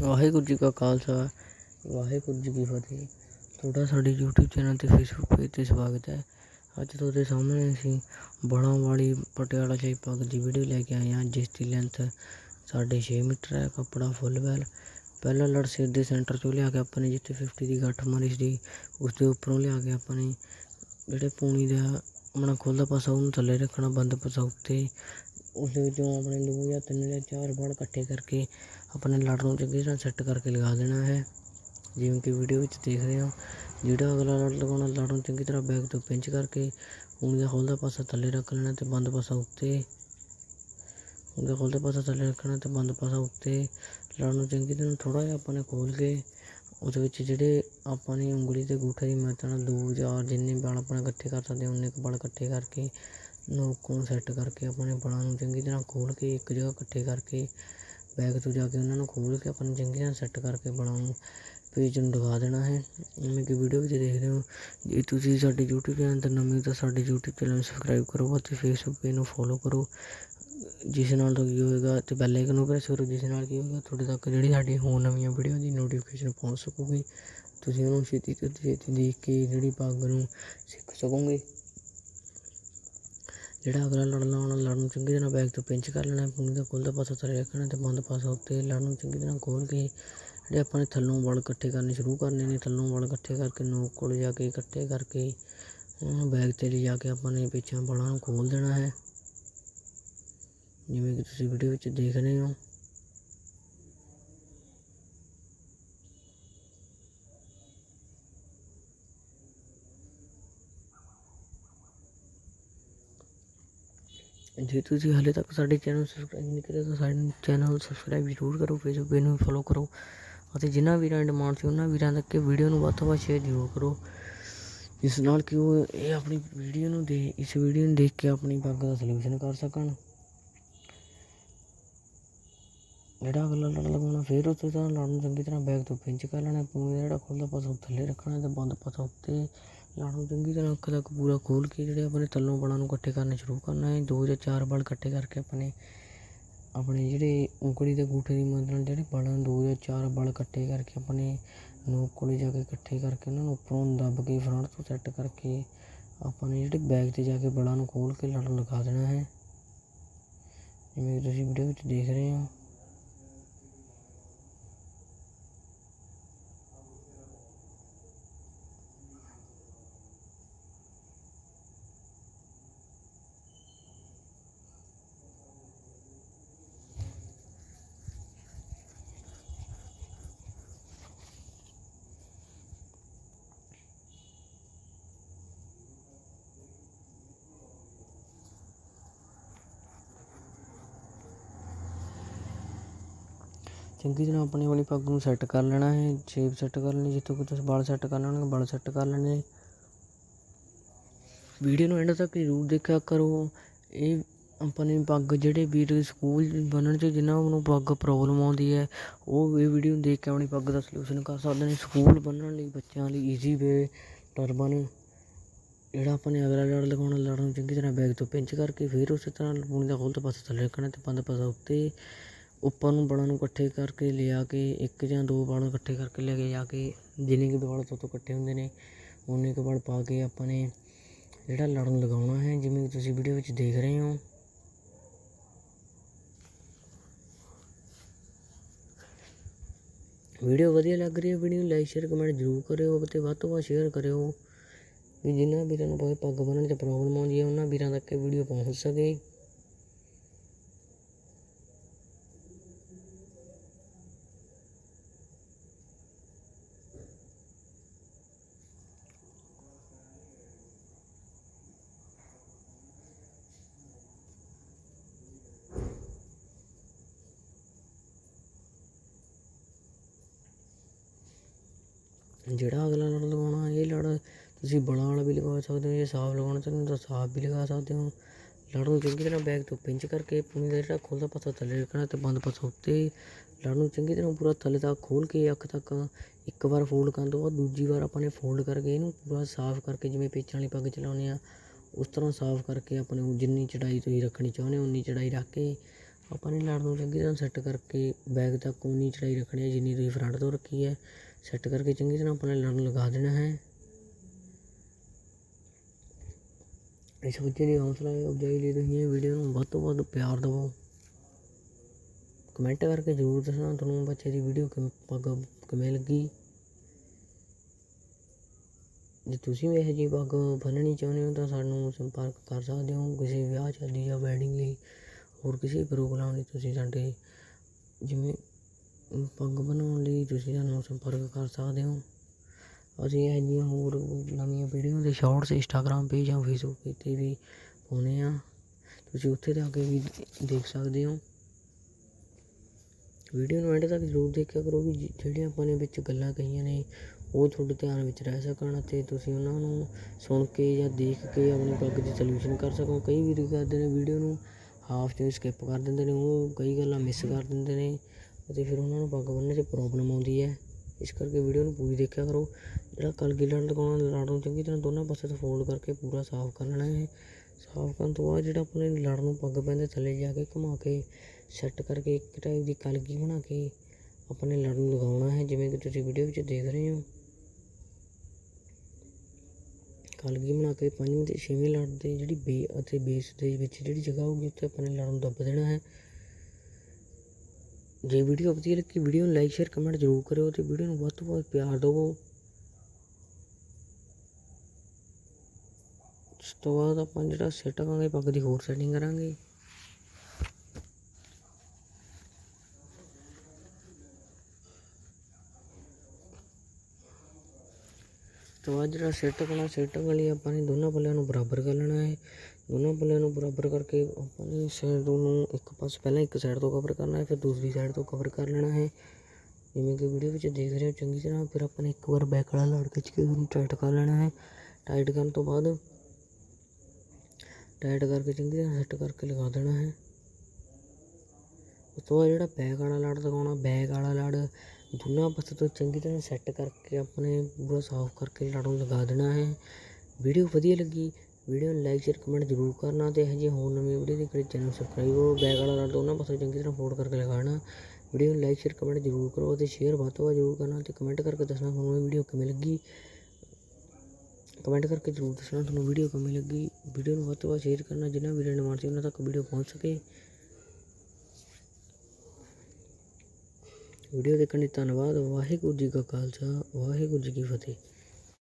ਵਾਹਿਗੁਰੂ ਜੀ ਕਾ ਖਾਲਸਾ, ਵਾਹਿਗੁਰੂ ਜੀ ਕੀ ਫਤਿਹ। ਤੁਹਾਡਾ ਸਾਡੇ YouTube ਚੈਨਲ ਤੇ Facebook ਪੇਜ ਤੇ ਸਵਾਗਤ ਹੈ। ਅੱਜ ਤੁਹਾਡੇ ਸਾਹਮਣੇ ਅਸੀਂ ਬੜਾਂ ਵਾਲੀ ਪਟਿਆਲਾ ਸ਼ਾਹੀ ਪੱਗ ਦੀ ਵੀਡੀਓ ਲੈ ਕੇ ਆਏ ਹਾਂ, ਜਿਸ ਦੀ ਲੈਂਥ ਸਾਢੇ ਛੇ ਮੀਟਰ ਹੈ, ਕੱਪੜਾ ਫੁੱਲ ਵੈਲ ਪਹਿਲਾ ਲੜ ਸਿਰ ਦੇ ਸੈਂਟਰ ਚੋਂ ਲਿਆ ਕੇ ਆਪਾਂ ਨੇ, ਜਿੱਥੇ 50 ਦੀ ਗੱਠ ਮਾਰੀ ਸੀ ਉਸ ਦੇ ਉੱਪਰੋਂ ਲਿਆ ਕੇ ਆਪਾਂ ਨੇ, ਜਿਹੜੇ ਪੂਣੀ ਦਾ ਆਪਣਾ ਖੁੱਲ੍ਹਾ ਪਾਸਾ ਉਹਨੂੰ ਥੱਲੇ ਰੱਖਣਾ, ਬੰਦ ਪਾਸਾ ਉੱਤੇ ਉਸ ਵਿੱਚੋਂ ਆਪਣੇ ਦੋ ਜਾਂ ਤਿੰਨ ਜਾਂ ਚਾਰ ਵਾਲ ਇਕੱਠੇ ਕਰਕੇ ਆਪਣੇ ਲੜ ਨੂੰ ਚੰਗੀ ਤਰ੍ਹਾਂ ਸੈੱਟ ਕਰਕੇ ਲਗਾ ਦੇਣਾ ਹੈ। ਜਿਵੇਂ ਕਿ ਵੀਡੀਓ ਵਿੱਚ ਦੇਖ ਰਹੇ ਹੋ, ਜਿਹੜਾ ਅਗਲਾ ਲੜ ਲਗਾਉਣਾ, ਲੜ ਨੂੰ ਚੰਗੀ ਤਰ੍ਹਾਂ ਬੈਕ ਤੋਂ ਪਿੰਚ ਕਰਕੇ ਉਂਗਲੀ ਦਾ ਖੁੱਲ੍ਹਾ ਪਾਸਾ ਥੱਲੇ ਰੱਖ ਲੈਣਾ ਤੇ ਬੰਦ ਪਾਸਾ ਉੱਤੇ। ਉਂਗਲੀ ਦਾ ਪਾਸਾ ਥੱਲੇ ਰੱਖਣਾ ਤੇ ਬੰਦ ਪਾਸਾ ਉੱਤੇ। ਲੜ ਨੂੰ ਚੰਗੀ ਤਰ੍ਹਾਂ ਥੋੜ੍ਹਾ ਜਿਹਾ ਆਪਾਂ ਨੇ ਖੋਲ੍ਹ ਕੇ ਉਹਦੇ ਵਿੱਚ ਜਿਹੜੇ ਆਪਾਂ ਨੇ ਉਂਗਲੀ ਤੇ ਗੂਠੇ ਦੀ ਮਦਦ ਨਾਲ ਦੋ ਚਾਰ ਜਿੰਨੇ ਵਾਲ ਆਪਣਾ ਇਕੱਠੇ ਕਰ ਸਕਦੇ ਉਨੇ ਕੁ ਵਾਲ ਇਕੱਠੇ ਕਰਕੇ ਨੋਕ ਨੂੰ ਸੈੱਟ ਕਰਕੇ ਆਪਣੇ ਵਾਲਾਂ ਨੂੰ ਚੰਗੀ ਤਰ੍ਹਾਂ ਖੋਲ੍ਹ ਕੇ ਇੱਕ ਜਗ੍ਹਾ ਇਕੱਠੇ ਕਰਕੇ ਬੈਕ ਤੋਂ ਜਾ ਕੇ ਉਹਨਾਂ ਨੂੰ ਖੋਲ੍ਹ ਕੇ ਆਪਾਂ ਨੂੰ ਚੰਗੀ ਤਰ੍ਹਾਂ ਸੈੱਟ ਕਰਕੇ ਵਾਲਾਂ ਨੂੰ ਪੇਜ ਨੂੰ ਲਗਾ ਦੇਣਾ ਹੈ। ਜਿਵੇਂ ਕਿ ਵੀਡੀਓ ਵਿੱਚ ਦੇਖਦੇ ਹੋ, ਜੇ ਤੁਸੀਂ ਸਾਡੇ YouTube ਚੈਨਲ 'ਤੇ ਨਵੇਂ ਹੋ ਤਾਂ ਸਾਡੇ YouTube ਚੈਨਲ ਨੂੰ ਸਬਸਕ੍ਰਾਈਬ ਕਰੋ ਅਤੇ Facebook ਪੇਜ ਨੂੰ ਫੋਲੋ ਕਰੋ। ਜਿਸ ਨਾਲ ਤਾਂ ਕੀ ਹੋਏਗਾ ਅਤੇ ਬੈਲ ਆਈਕਨ ਨੂੰ ਪ੍ਰੈਸ ਕਰੋ, ਜਿਸ ਨਾਲ ਕੀ ਹੋਏਗਾ ਤੁਹਾਡੇ ਤੱਕ ਜਿਹੜੀ ਸਾਡੀ ਹੋਰ ਨਵੀਆਂ ਵੀਡੀਓ ਦੀ ਨੋਟੀਫਿਕੇਸ਼ਨ ਪਹੁੰਚ ਸਕੂਗੀ। ਤੁਸੀਂ ਉਹਨੂੰ ਛੇਤੀ ਤੋਂ ਛੇਤੀ ਦੇਖ ਕੇ ਜਿਹੜੀ ਪੱਗ ਨੂੰ ਸਿੱਖ ਸਕੋਗੇ। ਜਿਹੜਾ ਅਗਲਾ ਲੜ ਲਾਉਣਾ ਲੜ ਨੂੰ ਚੰਗੀ ਤਰ੍ਹਾਂ ਬੈਕ ਤੋਂ ਪਿੰਚ ਕਰ ਲੈਣਾ ਪੂਣੀ ਦਾ ਖੁੱਲ੍ਹਾ ਪਾਸਾ ਥੱਲੇ ਰੱਖਣਾ ਅਤੇ ਬੰਦ ਪਾਸਾ ਉੱਤੇ ਲੜ ਨੂੰ ਚੰਗੀ ਤਰ੍ਹਾਂ ਖੋਲ੍ਹ ਕੇ ਜਿਹੜੇ ਆਪਾਂ ਨੇ ਥੱਲੋਂ ਵਲ ਇਕੱਠੇ ਕਰਨੇ ਸ਼ੁਰੂ ਕਰਨੇ ਨੇ, ਥੱਲੋਂ ਵਲ ਇਕੱਠੇ ਕਰਕੇ, ਨੋਕ ਕੋਲ ਜਾ ਕੇ ਇਕੱਠੇ ਕਰਕੇ ਉਹਨੂੰ ਬੈਕ 'ਤੇ ਲਿਜਾ ਕੇ ਆਪਾਂ ਨੇ ਪਿੱਛੇ ਵਾਲਾਂ ਨੂੰ ਖੋਲ੍ਹ ਦੇਣਾ ਹੈ। ਜਿਵੇਂ ਕਿ ਤੁਸੀਂ ਵੀਡੀਓ ਵਿੱਚ ਦੇਖ ਰਹੇ ਹੋ। ਜੇ ਤੁਸੀਂ ਹਾਲੇ ਤੱਕ ਸਾਡੇ ਚੈਨਲ ਸਬਸਕ੍ਰਾਈਬ ਨਹੀਂ ਕਰਿਆ ਤਾਂ ਸਾਡੇ ਚੈਨਲ ਸਬਸਕ੍ਰਾਈਬ ਜ਼ਰੂਰ ਕਰੋ ਫੇਸਬੁੱਕ ਪੇਜ ਨੂੰ ਫੋਲੋ ਕਰੋ ਅਤੇ ਜਿਨ੍ਹਾਂ ਵੀਰਾਂ ਦੀ ਡਿਮਾਂਡ ਸੀ ਉਹਨਾਂ ਵੀਰਾਂ ਤੱਕ ਇਹ ਵੀਡੀਓ ਨੂੰ ਵੱਧ ਤੋਂ ਵੱਧ ਸ਼ੇਅਰ ਜ਼ਰੂਰ ਕਰੋ। ਜਿਸ ਨਾਲ ਕਿ ਉਹ ਇਹ ਆਪਣੀ ਵੀਡੀਓ ਨੂੰ ਦੇ, ਇਸ ਵੀਡੀਓ ਨੂੰ ਦੇਖ ਕੇ ਆਪਣੀ ਪੱਗ ਦਾ ਸੋਲੂਸ਼ਨ ਕਰ ਸਕਣ। ਜਿਹੜਾ ਅਗਲਾ ਲੜ ਲਗਾਉਣਾ ਫਿਰ ਉੱਤੇ ਤਾਂ ਲੜਨ ਨੂੰ ਚੰਗੀ ਤਰ੍ਹਾਂ ਬੈਗ ਤੋਂ ਪਿੰਚ ਕਰ ਲੈਣਾ ਪੂਣੀ ਦਾ ਜਿਹੜਾ ਖੁੱਲ੍ਹਾ ਪਾਸਾ ਥੱਲੇ ਰੱਖਣਾ ਤੇ ਬੰਦ ਪਾਸਾ ਉੱਤੇ ਲੜ ਨੂੰ ਚੰਗੀ ਤਰ੍ਹਾਂ ਅੱਖ ਤੱਕ ਪੂਰਾ ਖੋਲ੍ਹ ਕੇ ਜਿਹੜੇ ਆਪਣੇ ਥੱਲੋਂ ਵਾਲਾਂ ਨੂੰ ਇਕੱਠੇ ਕਰਨੇ ਸ਼ੁਰੂ ਕਰਨਾ ਹੈ। ਦੋ ਜਾਂ ਚਾਰ ਵਾਲ ਇਕੱਠੇ ਕਰਕੇ ਆਪਣੇ ਆਪਣੇ ਜਿਹੜੇ ਉਂਗਲੀ ਦੇ ਅੰਗੂਠੇ ਦੀ ਮਦਦ ਨਾਲ ਜਿਹੜੇ ਵਾਲਾਂ ਨੂੰ ਦੋ ਜਾਂ ਚਾਰ ਵਾਲ ਇਕੱਠੇ ਕਰਕੇ ਆਪਣੇ ਨੋਕ ਕੋਲ ਜਾ ਕੇ ਇਕੱਠੇ ਕਰਕੇ ਉਹਨਾਂ ਨੂੰ ਉੱਪਰੋਂ ਦੱਬ ਕੇ ਫਰੰਟ ਤੋਂ ਸੈੱਟ ਕਰਕੇ ਆਪਾਂ ਨੇ ਜਿਹੜੇ ਬੈਕ 'ਤੇ ਜਾ ਕੇ ਵਾਲਾਂ ਨੂੰ ਖੋਲ੍ਹ ਕੇ ਲੜ ਲਗਾ ਦੇਣਾ ਹੈ। ਜਿਵੇਂ ਕਿ ਤੁਸੀਂ ਵੀਡੀਓ ਵਿੱਚ ਦੇਖ ਰਹੇ ਹੋ। ਚੰਗੀ ਤਰ੍ਹਾਂ ਆਪਣੀ ਵਾਲੀ ਪੱਗ ਨੂੰ ਸੈੱਟ ਕਰ ਲੈਣਾ ਹੈ ਸ਼ੇਪ ਸੈੱਟ ਕਰ ਲੈਣੀ, ਜਿੱਥੋਂ ਕਿ ਤੁਸੀਂ ਵਾਲ ਸੈੱਟ ਕਰਨਾ ਹੋਣਗੇ ਵਾਲ ਸੈੱਟ ਕਰ ਲੈਣੇ ਵੀਡੀਓ ਨੂੰ ਐਂਡ ਤੱਕ ਜ਼ਰੂਰ ਦੇਖਿਆ ਕਰੋ। ਇਹ ਆਪਣੀ ਪੱਗ ਜਿਹੜੇ ਵੀਰ ਸਕੂਲ ਬੰਨਣ 'ਚ ਜਿਨ੍ਹਾਂ ਨੂੰ ਪੱਗ ਪ੍ਰੋਬਲਮ ਆਉਂਦੀ ਹੈ, ਉਹ ਇਹ ਵੀਡੀਓ ਦੇਖ ਕੇ ਆਪਣੀ ਪੱਗ ਦਾ ਸਲਿਊਸ਼ਨ ਕਰ ਸਕਦੇ ਨੇ। ਸਕੂਲ ਬੰਨਣ ਲਈ ਬੱਚਿਆਂ ਲਈ ਈਜ਼ੀ ਵੇ ਟਰਬਨ ਜਿਹੜਾ ਆਪਾਂ ਨੇ ਅਗਲਾ ਲੜ ਲਗਾਉਣਾ ਲੜ ਨੂੰ ਚੰਗੀ ਤਰ੍ਹਾਂ ਬੈਗ ਤੋਂ ਪਿੰਚ ਕਰਕੇ ਫਿਰ ਉਸੇ ਤਰ੍ਹਾਂ ਪੂਣੀ ਦਾ ਖੁੱਲ੍ਹ ਪਾਸਾ ਥੱਲੇ ਰੱਖਣਾ ਤੇ ਬੰਦ ਪਾਸਾ ਉੱਤੇ ਉੱਪਰ ਨੂੰ ਵਾਲਾਂ ਨੂੰ ਇਕੱਠੇ ਕਰਕੇ ਲਿਆ ਕੇ, ਇੱਕ ਜਾਂ ਦੋ ਵਾਲ ਇਕੱਠੇ ਕਰਕੇ ਲੈ ਕੇ ਜਾ ਕੇ, ਜਿੰਨੇ ਕੁ ਵਾਲ ਤੋਂ ਇਕੱਠੇ ਹੁੰਦੇ ਨੇ ਉਨੇ ਕੁ ਵਾਲ ਪਾ ਕੇ ਆਪਾਂ ਨੇ ਜਿਹੜਾ ਲੜਨ ਲਗਾਉਣਾ ਹੈ, ਜਿਵੇਂ ਕਿ ਤੁਸੀਂ ਵੀਡੀਓ ਵਿੱਚ ਦੇਖ ਰਹੇ ਹੋ। ਵੀਡੀਓ ਵਧੀਆ ਲੱਗ ਰਹੀ ਹੈ, ਵੀਡੀਓ ਨੂੰ ਲਾਈਕ, ਸ਼ੇਅਰ, ਕਮੈਂਟ ਜ਼ਰੂਰ ਕਰਿਓ ਅਤੇ ਵੱਧ ਤੋਂ ਵੱਧ ਸ਼ੇਅਰ ਕਰਿਓ ਵੀ ਜਿਨ੍ਹਾਂ ਵੀਰਾਂ ਨੂੰ ਭਾਵੇਂ ਪੱਗ ਬੰਨ੍ਹਣ 'ਚ ਪ੍ਰੋਬਲਮ ਆਉਂਦੀ ਹੈ, ਉਹਨਾਂ ਵੀਰਾਂ ਤੱਕ ਇਹ ਵੀਡੀਓ ਪਹੁੰਚ ਸਕੇ। ਜਿਹੜਾ ਅਗਲਾ ਲੜ ਲਗਾਉਣਾ ਇਹ ਲੜ ਤੁਸੀਂ ਬਲਾਂ ਵਾਲਾ ਵੀ ਲਗਾ ਸਕਦੇ ਹੋ, ਜੇ ਸਾਫ਼ ਲਗਾਉਣਾ ਚਾਹੁੰਦੇ ਹੋ ਤਾਂ ਸਾਫ਼ ਵੀ ਲਗਾ ਸਕਦੇ ਹੋ। ਲੜ ਨੂੰ ਚੰਗੀ ਤਰ੍ਹਾਂ ਬੈਕ ਤੋਂ ਪਿੰਚ ਕਰਕੇ ਪੂਰੀ ਦਾ ਜਿਹੜਾ ਖੁੱਲ੍ਹਾ ਪਾਸਾ ਥੱਲੇ ਰੱਖਣਾ ਤੇ ਬੰਦ ਪਾਸਾ ਉੱਤੇ ਲੜ ਨੂੰ ਚੰਗੀ ਤਰ੍ਹਾਂ ਪੂਰਾ ਥੱਲੇ ਤੱਕ ਖੋਲ੍ਹ ਕੇ ਅੱਖ ਤੱਕ ਇੱਕ ਵਾਰ ਫੋਲਡ ਕਰਨ ਤੋਂ ਬਾਅਦ ਦੂਜੀ ਵਾਰ ਆਪਾਂ ਨੇ ਫੋਲਡ ਕਰਕੇ ਇਹਨੂੰ ਪੂਰਾ ਸਾਫ਼ ਕਰਕੇ ਜਿਵੇਂ ਪੇਚਾਂ ਵਾਲੀ ਪੱਗ ਚਲਾਉਂਦੇ ਆ ਉਸ ਤਰ੍ਹਾਂ ਸਾਫ਼ ਕਰਕੇ ਆਪਾਂ ਨੂੰ ਜਿੰਨੀ ਚੜਾਈ ਤੁਸੀਂ ਰੱਖਣੀ ਚਾਹੁੰਦੇ ਹੋ, ਉਨੀ ਚੜਾਈ ਰੱਖ ਕੇ ਆਪਾਂ ਨੇ ਲੜ ਨੂੰ ਚੰਗੀ ਤਰ੍ਹਾਂ ਸੈੱਟ ਕਰਕੇ ਬੈਗ ਤੱਕ ਉਨੀ ਚੜਾਈ ਰੱਖਣੀ ਹੈ ਜਿੰਨੀ ਤੁਸੀਂ ਫਰੰਟ ਤੋਂ ਰੱਖੀ ਹੈ। ਸੈੱਟ ਕਰਕੇ ਚੰਗੀ ਤਰ੍ਹਾਂ ਆਪਾਂ ਨੇ ਲੜ ਨੂੰ ਲਗਾ ਦੇਣਾ ਹੈ। ਇਸ ਬੱਚੇ ਦੀ ਹੌਸਲਾ ਅਫਜ਼ਾਈ ਲਈ ਤੁਸੀਂ ਇਹ ਵੀਡੀਓ ਨੂੰ ਵੱਧ ਤੋਂ ਵੱਧ ਪਿਆਰ ਦਿਵੋ। ਕਮੈਂਟ ਕਰਕੇ ਜ਼ਰੂਰ ਦੱਸਣਾ ਤੁਹਾਨੂੰ ਬੱਚੇ ਦੀ ਵੀਡੀਓ ਕਿਵੇਂ ਪੱਗ ਕਿਵੇਂ ਲੱਗੀ। ਜੇ ਤੁਸੀਂ ਵੀ ਇਹੋ ਜਿਹੀ ਪੱਗ ਬੰਨਣੀ ਚਾਹੁੰਦੇ ਹੋ ਤਾਂ ਸਾਨੂੰ ਸੰਪਰਕ ਕਰ ਸਕਦੇ ਹੋ ਕਿਸੇ ਵਿਆਹ ਸ਼ਾਦੀ ਜਾਂ ਵੈਡਿੰਗ ਲਈ। ਹੋਰ ਕਿਸੇ ਪ੍ਰੋਗਰਾਮ ਲਈ ਤੁਸੀਂ ਸਾਡੇ ਜਿਵੇਂ ਪੱਗ ਬਣਾਉਣ ਲਈ ਤੁਸੀਂ ਸਾਨੂੰ ਸੰਪਰਕ ਕਰ ਸਕਦੇ ਹੋ। ਅਸੀਂ ਇਹੋ ਜਿਹੀਆਂ ਹੋਰ ਨਵੀਆਂ ਵੀਡੀਓ ਦੇ ਸ਼ਾਰਟਸ ਇੰਸਟਾਗ੍ਰਾਮ ਪੇਜ ਜਾਂ ਫੇਸਬੁੱਕ ਪੇਜ 'ਤੇ ਵੀ ਪਾਉਂਦੇ ਹਾਂ। ਤੁਸੀਂ ਉੱਥੇ ਜਾ ਕੇ ਵੀ ਦੇਖ ਸਕਦੇ ਹੋ। ਵੀਡੀਓ ਨੂੰ ਐਂਡ ਤੱਕ ਜ਼ਰੂਰ ਦੇਖਿਆ ਕਰੋ ਵੀ ਜਿਹੜੀਆਂ ਆਪਾਂ ਨੇ ਵਿੱਚ ਗੱਲਾਂ ਕਹੀਆਂ ਨੇ, ਉਹ ਤੁਹਾਡੇ ਧਿਆਨ ਵਿੱਚ ਰਹਿ ਸਕਣ ਅਤੇ ਤੁਸੀਂ ਉਹਨਾਂ ਨੂੰ ਸੁਣ ਕੇ ਜਾਂ ਦੇਖ ਕੇ ਆਪਣੀ ਪੱਗ ਦੀ ਸੋਲਿਊਸ਼ਨ ਕਰ ਸਕੋ। ਕਈ ਵੀਰ ਕਰਦੇ ਨੇ ਵੀਡੀਓ ਨੂੰ ਹਾਫ 'ਚ ਸਕਿੱਪ ਕਰ ਦਿੰਦੇ ਨੇ, ਉਹ ਕਈ ਗੱਲਾਂ ਮਿਸ ਕਰ ਦਿੰਦੇ ਨੇ। ਅਤੇ ਫਿਰ ਉਹਨਾਂ ਨੂੰ ਪੱਗ ਬੰਨ੍ਹਣ 'ਚ ਪ੍ਰੋਬਲਮ ਆਉਂਦੀ ਹੈ। ਇਸ ਕਰਕੇ ਵੀਡੀਓ ਨੂੰ ਪੂਰੀ ਦੇਖਿਆ ਕਰੋ। ਜਿਹੜਾ ਕਲਗੀ ਲੜ ਲਗਾਉਣਾ ਲੜ ਨੂੰ ਚੰਗੀ ਤਰ੍ਹਾਂ ਦੋਨਾਂ ਪਾਸੇ ਤੋਂ ਫੋਲਡ ਕਰਕੇ ਪੂਰਾ ਸਾਫ਼ ਕਰ ਲੈਣਾ ਹੈ ਸਾਫ਼ ਕਰਨ ਤੋਂ ਬਾਅਦ ਜਿਹੜਾ ਆਪਣੇ ਲੜ ਨੂੰ ਪੱਗ ਪੈਂਦੇ ਥੱਲੇ ਜਾ ਕੇ ਘੁਮਾ ਕੇ ਸੈੱਟ ਕਰਕੇ ਇੱਕ ਟਾਈਪ ਦੀ ਕਲਗੀ ਬਣਾ ਕੇ ਆਪਣੇ ਲੜ ਨੂੰ ਲਗਾਉਣਾ ਹੈ, ਜਿਵੇਂ ਕਿ ਤੁਸੀਂ ਵੀਡੀਓ ਵਿੱਚ ਦੇਖ ਰਹੇ ਹੋ। ਕਲਗੀ ਬਣਾ ਕੇ ਪੰਜਵੀਂ ਤੇ ਛੇਵੀਂ ਲੜ ਦੇ ਜਿਹੜੀ ਬੇ ਅਤੇ ਬੇਸ ਦੇ ਵਿੱਚ ਜਿਹੜੀ ਜਗ੍ਹਾ ਹੋਊਗੀ, ਉੱਥੇ ਆਪਣੇ ਲੜ ਨੂੰ ਦੱਬ ਦੇਣਾ ਹੈ। ਜੇ ਵੀਡੀਓ ਵਧੀਆ ਲੱਗੀ, ਵੀਡੀਓ ਨੂੰ ਲਾਈਕ ਸ਼ੇਅਰ ਕਮੈਂਟ ਜ਼ਰੂਰ ਕਰਿਓ ਤੇ ਵੀਡੀਓ ਨੂੰ ਵੱਧ ਤੋਂ ਵੱਧ ਪਿਆਰ ਦਿਓ ਉਸ ਤੋਂ ਬਾਅਦ ਆਪਾਂ ਜਿਹੜਾ ਸੈੱਟ ਕਰਾਂਗੇ ਪੱਗ ਦੀ ਹੋਰ ਸੈਟਿੰਗ ਕਰਾਂਗੇ। ਤੋਂ ਬਾਅਦ ਜਿਹੜਾ ਸੈੱਟ ਕਰਨਾ ਸੈੱਟ ਵਾਲੀ ਆਪਾਂ ਨੇ ਦੋਨਾਂ ਪੱਲਿਆਂ ਨੂੰ ਬਰਾਬਰ ਕਰ ਲੈਣਾ ਹੈ। ਦੋਨਾਂ ਪੱਲਿਆਂ ਨੂੰ ਬਰਾਬਰ ਕਰਕੇ ਆਪਾਂ ਨੇ ਸਾਈਡ ਨੂੰ ਇੱਕ ਪਾਸੇ ਪਹਿਲਾਂ ਇੱਕ ਸਾਈਡ ਤੋਂ ਕਵਰ ਕਰਨਾ ਹੈ, ਫਿਰ ਦੂਸਰੀ ਸਾਈਡ ਤੋਂ ਕਵਰ ਕਰ ਲੈਣਾ ਹੈ। ਜਿਵੇਂ ਕਿ ਵੀਡੀਓ ਵਿੱਚ ਦੇਖ ਰਹੇ ਹੋ, ਚੰਗੀ ਤਰ੍ਹਾਂ ਫਿਰ ਆਪਾਂ ਨੇ ਇੱਕ ਵਾਰ ਬੈਕ ਵਾਲਾ ਲੜ ਖਿੱਚ ਕੇ ਉਹਨੂੰ ਟਾਈਟ ਕਰ ਲੈਣਾ ਹੈ। ਟਾਈਟ ਕਰਨ ਤੋਂ ਬਾਅਦ ਟਾਈਟ ਕਰਕੇ ਚੰਗੀ ਤਰ੍ਹਾਂ ਸੈੱਟ ਕਰਕੇ ਲਗਾ ਦੇਣਾ ਹੈ। ਉਸ ਤੋਂ ਬਾਅਦ ਜਿਹੜਾ ਬੈਕ ਵਾਲਾ ਲੜ ਲਗਾਉਣਾ ਬੈਕ ਵਾਲਾ ਲੜ ਦੋਨਾਂ ਪਾਸੇ ਤੋਂ ਚੰਗੀ ਤਰ੍ਹਾਂ ਸੈੱਟ ਕਰਕੇ ਆਪਣੇ ਪੂਰਾ ਸਾਫ਼ ਕਰਕੇ ਲੜ ਨੂੰ ਲਗਾ ਦੇਣਾ ਹੈ। ਵੀਡੀਓ ਵਧੀਆ ਲੱਗੀ ਵੀਡੀਓ ਨੂੰ ਲਾਈਕ ਸ਼ੇਅਰ ਕਮੈਂਟ ਜ਼ਰੂਰ ਕਰਨਾ ਤੇ ਇਹੋ ਜਿਹੀ ਹੋਰ ਨਵੀਂ ਵੀਡੀਓ ਦੇ ਲਈ ਚੈਨਲ ਸਬਸਕ੍ਰਾਈਬ ਕਰੋ ਬੈਕ ਵਾਲਾ ਨਾਲ ਦੋਨਾਂ ਪਾਸੇ ਚੰਗੀ ਤਰ੍ਹਾਂ ਫੋਲਡ ਕਰਕੇ ਲਗਾਉਣਾ। ਵੀਡੀਓ ਨੂੰ ਲਾਈਕ ਸ਼ੇਅਰ ਕਮੈਂਟ ਜ਼ਰੂਰ ਕਰੋ ਤੇ ਸ਼ੇਅਰ ਵੱਧ ਤੋਂ ਵੱਧ ਜ਼ਰੂਰ ਕਰਨਾ ਤੇ ਕਮੈਂਟ ਕਰਕੇ ਦੱਸਣਾ ਤੁਹਾਨੂੰ ਇਹ ਵੀਡੀਓ ਕਿਵੇਂ ਲੱਗੀ। ਕਮੈਂਟ ਕਰਕੇ ਜ਼ਰੂਰ ਦੱਸਣਾ ਤੁਹਾਨੂੰ ਵੀਡੀਓ ਕਿਵੇਂ ਲੱਗੀ। ਵੀਡੀਓ ਨੂੰ ਵੱਧ ਤੋਂ ਵੱਧ ਸ਼ੇਅਰ ਕਰਨਾ ਜਿਨ੍ਹਾਂ ਵੀਰਾਂ ਨੇ ਮਾਰ ਸੀ ਉਹਨਾਂ ਤੱਕ ਵੀਡੀਓ ਪਹੁੰਚ ਸਕੇ। ਵੀਡੀਓ ਦੇਖਣ ਲਈ ਧੰਨਵਾਦ, ਵਾਹਿਗੁਰੂ ਜੀ ਕਾ ਖਾਲਸਾ, ਵਾਹਿਗੁਰੂ ਜੀ ਕੀ ਫਤਿਹ।